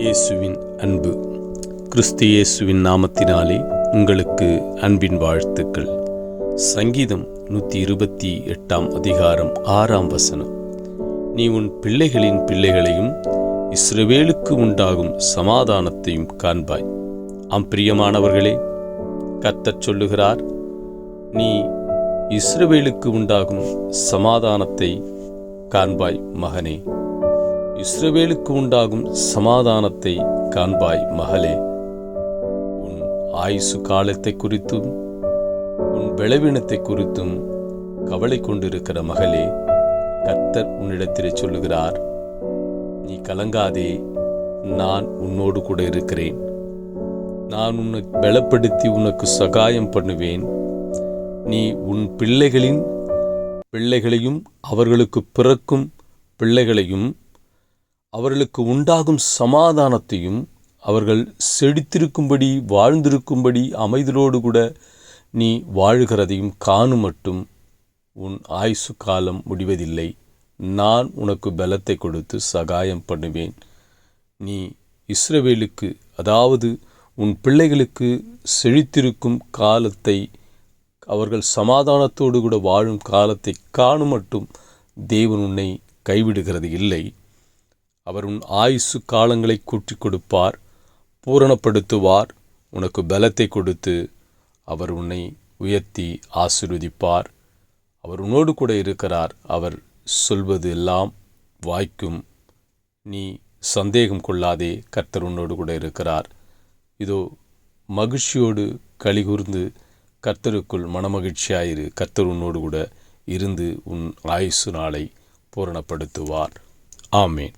இயேசுவின் அன்பு. கிறிஸ்து இயேசுவின் நாமத்தினாலே உங்களுக்கு அன்பின் வாழ்த்துக்கள். சங்கீதம் நூற்றி இருபத்தி எட்டாம் அதிகாரம் ஆறாம் வசனம். நீ உன் பிள்ளைகளின் பிள்ளைகளையும் இஸ்ரவேலுக்கு உண்டாகும் சமாதானத்தையும் காண்பாய். ஆம் பிரியமானவர்களே கத்தச் சொல்லுகிறார் நீ இஸ்ரவேலுக்கு உண்டாகும் சமாதானத்தை காண்பாய் மகனே. இஸ்ரவேலுக்கு உண்டாகும் சமாதானத்தை காண்பாய் மகளே. உன் ஆயுசு காலத்தை குறித்தும் உன் பலவீனத்தை குறித்தும் கவலை கொண்டிருக்கிற மகளே கர்த்தர் உன்னிடத்திலே சொல்லுகிறார் நீ கலங்காதே நான் உன்னோடு கூட இருக்கிறேன். நான் உன்னை பலப்படுத்தி உனக்கு சகாயம் பண்ணுவேன். நீ உன் பிள்ளைகளின் பிள்ளைகளையும் அவர்களுக்கு பிறக்கும் பிள்ளைகளையும் அவர்களுக்கு உண்டாகும் சமாதானத்தையும் அவர்கள் செழித்திருக்கும்படி வாழ்ந்திருக்கும்படி அமைதலோடு கூட நீ வாழுகிறதையும் காணும் மட்டும் உன் ஆயுசு காலம் முடிவதில்லை. நான் உனக்கு பலத்தை கொடுத்து சகாயம் பண்ணுவேன். நீ இஸ்ரவேலுக்கு அதாவது உன் பிள்ளைகளுக்கு செழித்திருக்கும் காலத்தை அவர்கள் சமாதானத்தோடு கூட வாழும் காலத்தை காணும் மட்டும் தேவன் உன்னை கைவிடுகிறது இல்லை அவர் உன் ஆயுசு காலங்களை கூட்டிக் கொடுப்பார் பூரணப்படுத்துவார் உனக்கு பலத்தை கொடுத்து அவர் உன்னை உயர்த்தி ஆசிர்வதிப்பார். அவர் உன்னோடு கூட இருக்கிறார். அவர் சொல்வது எல்லாம் வாய்க்கும். நீ சந்தேகம் கொள்ளாதே கர்த்தர் உன்னோடு கூட இருக்கிறார். இதோ மகிழ்ச்சியோடு கலிகூர்ந்து கர்த்தருக்குள் மனமகிழ்ச்சியாயிரு. கர்த்தர் உன்னோடு கூட இருந்து உன் ஆயுசு நாளை பூரணப்படுத்துவார். ஆமேன்.